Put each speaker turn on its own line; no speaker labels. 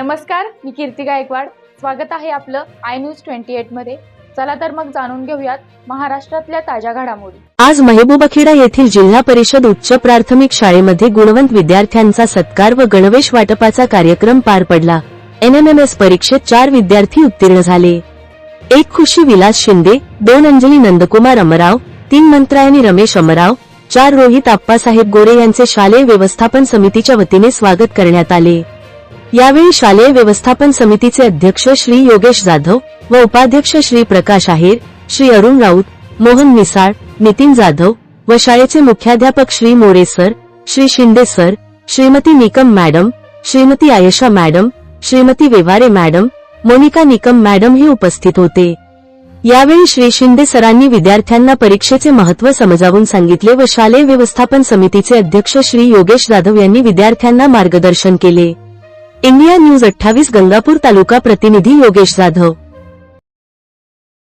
नमस्कार मी कीर्ती गायकवाड. स्वागत आहे आपलं आय न्यूज ट्वेंटी एटमध्ये. चला तर मग जाणून घेऊयात महाराष्ट्रातल्या ताज्या घडामोडी.
आज महबूबखेडा येथील जिल्हा परिषद उच्च प्राथमिक शाळेमध्ये गुणवंत विद्यार्थ्यांचा सत्कार व गणवेश वाटपाचा कार्यक्रम पार पडला. एनएमएमएस परीक्षेत चार विद्यार्थी उत्तीर्ण झाले. एक खुशी विलास शिंदे दोन अंजली नंदकुमार अमराव तीन मंत्रायनी रमेश अमराव चार रोहित आप्पासाहेब गोरे यांचे शालेय व्यवस्थापन समितीच्या वतीने स्वागत करण्यात आले. यावेळी शालेय व्यवस्थापन समितीचे अध्यक्ष श्री योगेश जाधव व उपाध्यक्ष श्री प्रकाश आहेर श्री अरुण राऊत मोहन मिसाळ नितीन जाधव व शाळेचे मुख्याध्यापक Shri More sir Shri Shinde sir Shrimati Nikam madam Shrimati Ayesha madam Shrimati Veware madam Monika Nikam madam हे उपस्थित होते. यावेळी श्री शिंदे सरांनी विद्यार्थ्यांना परीक्षेचे महत्त्व समजावून सांगितले व शालेय व्यवस्थापन समितीचे अध्यक्ष श्री योगेश जाधव यांनी विद्यार्थ्यांना मार्गदर्शन केले. इंडिया न्यूज अठ्ठावीस गंगापूर तालुका प्रतिनिधी योगेश जाधव.